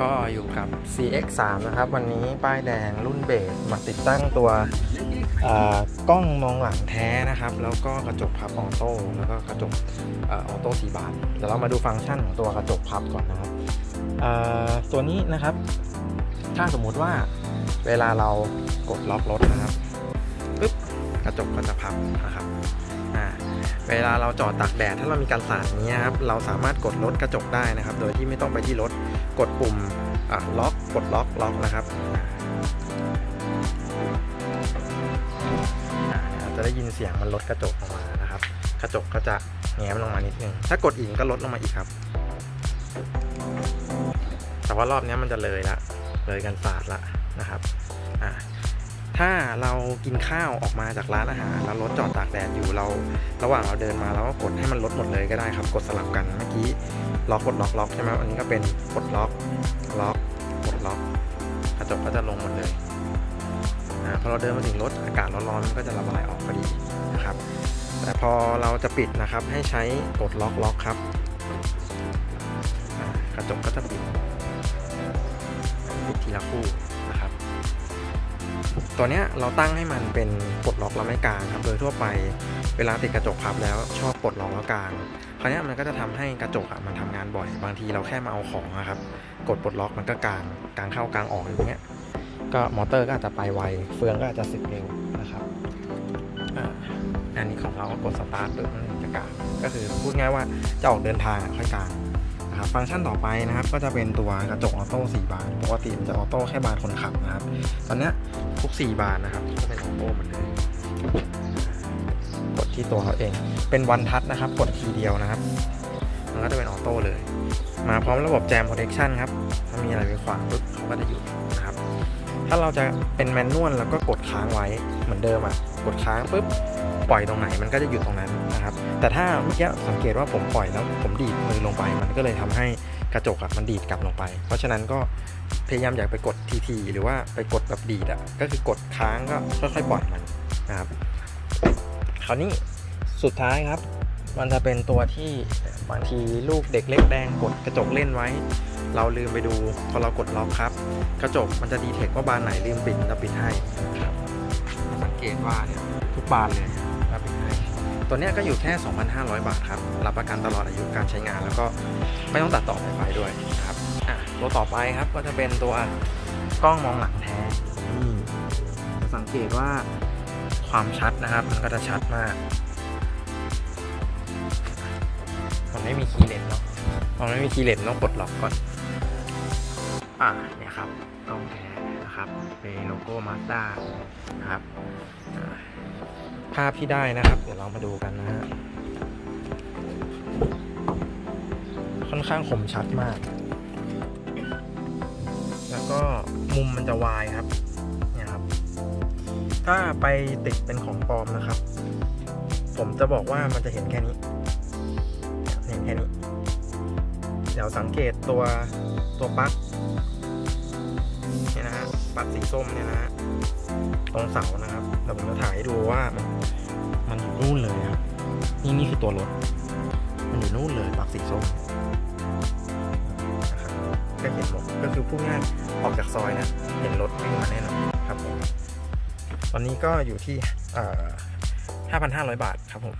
ก็อยู่กับ CX3 นะครับ วันนี้ป้ายแดงรุ่นเบสมาติดตั้งตัวกล้องมองหลังแท้นะครับ แล้วก็กระจกพับออโต้แล้วก็กระจกออโต้สีบานเดี๋ยวเรามาดูฟังก์ชันของตัวกระจกพับก่อนนะครับตัวนี้นะครับ ถ้าสมมุติว่าเวลาเรากดล็อกรถนะครับ กระจกก็จะพับนะครับเวลาเราจอดตากแดดถ้าเรามีการสาดนี้ครับเราสามารถกดลดกระจกได้นะครับ โดยที่ไม่ต้องไปที่รถกดปุ่มล็อกกดล็อกล็อกนะครับจะได้ยินเสียงมันลดกระจกออกมานะครับ กระจกก็จะแง้มลงมานิดนึงถ้ากดอีกก็ลดลงมาอีกครับ แต่ว่ารอบนี้มันจะเลยละเลยกันศาสตร์ละนะครับอ่า ถ้าเรากินข้าวออกมาจากร้านอาหารแล้วรถจอดตากแดดอยู่เรา ระหว่างเราเดินมาเราก็กดให้มันลดหมดเลยก็ได้ครับ กดสลับกันเมื่อกี้ล็อกกดล็อกล็อกใช่ไหมอันนี้ก็เป็นกดล็อกล็อกกดล็อกกระจกก็จะลงหมดเลยอ่าพอเราเดินมาถึงรถอากาศร้อนๆมันก็จะระบายออกพอดีนะครับ แต่พอเราจะปิดนะครับให้ใช้กดล็อกล็อกครับกระจกก็จะปิดปิดทีละคู่ ตัวเนี้ยเราตั้งให้มันเป็นปลดล็อกแล้วไม่กลางครับโดยทั่วไปเวลาติดกระจกพับแล้วชอบปลดล็อกแล้วกลางคราวเนี้ยมันก็จะทำให้กระจกอะมันทำงานบ่อย บางทีเราแค่มาเอาของอะครับ กดปลดล็อกมันก็กลางกลางเข้ากลางออกอย่างเงี้ยก็มอเตอร์ก็อาจจะไปไวเฟืองก็อาจจะสึกเร็วนะครับอันนี้ของเราก็กดสตาร์ทปุ๊บมันจะกลางก็คือพูดง่ายว่าจะออกเดินทางค่อยกลางนะครับฟังก์ชันต่อไปนะครับ ก็จะเป็นตัวกระจกออโต้4บานปกติมันจะออโต้แค่บานคนขับนะครับ ตอนเนี้ย ทุก 4 บานนะครับก็เป็นออโต้หมดเลยกดที่ตัวเขาเอง เป็นวันทัชนะครับ กดทีเดียวนะครับ มันก็จะเป็นออโต้เลย มาพร้อมระบบแจม protection ครับ ถ้ามีอะไรไปขวางปุ๊บเขาก็จะหยุดนะครับ ถ้าเราจะเป็นแมนนวลแล้วก็กดค้างไว้เหมือนเดิมอะ กดค้างปุ๊บปล่อยตรงไหนมันก็จะหยุดตรงนั้นนะครับ แต่ถ้าเมื่อกี้สังเกตว่าผมปล่อยแล้วผมดีดมือลงไป มันก็เลยทำให้กระจกอะมันดีดกลับลงไป เพราะฉะนั้นก็ พยายามอยากไปกดทีๆหรือว่าไปกดแบบดีดอะก็คือกดค้างก็ค่อยๆปล่อยมันนะครับ คราวนี้สุดท้ายครับ มันจะเป็นตัวที่บางทีลูกเด็กเล็กแดงกดกระจกเล่นไว้ เราลืมไปดูพอเรากดล็อกครับ กระจกมันจะดีเทคว่าบานไหนลืมปิดจะปิดให้สังเกตว่าเนี่ยทุกบานเลยจะปิดให้ตัวเนี้ยก็อยู่แค่ 2,500 บาทครับ รับประกันตลอดอายุการใช้งานแล้วก็ไม่ต้องตัดต่อไฟฟ้าด้วยนะครับ ตัวต่อไปครับก็จะเป็นตัวกล้องมองหลังแท้นี่จะสังเกตว่าความชัดนะครับ มันก็จะชัดมาก มันไม่มีคีย์เลนเนาะมันไม่มีคีย์เลนต้องกดล็อกก่อน อ่าเนี่ยครับกล้องแท้นะครับเป็นโลโก้มาสด้านะครับภาพที่ได้นะครับ เดี๋ยวเรามาดูกันนะฮะค่อนข้างคมชัดมาก มุมมันจะวายครับเนี่ยครับ ถ้าไปติดเป็นของปลอมนะครับ ผมจะบอกว่ามันจะเห็นแค่นี้เห็นแค่นี้ เดี๋ยวสังเกตตัวตัวปลั๊กเนี่ยนะฮะปลั๊กสีส้มเนี่ยนะฮะตรงเสานะครับเดี๋ยวผมจะถ่ายให้ดูว่ามันมันอยู่นู่นเลยครับนี่นี่คือตัวรถมันอยู่นู่นเลยปลั๊กสีส้ม ก็เห็นหมดก็คือพูดง่ายออกจากซอยนะเห็นรถวิ่งมาแน่นอนครับผมตอนนี้ก็อยู่ที่ 5,500 บาทครับผม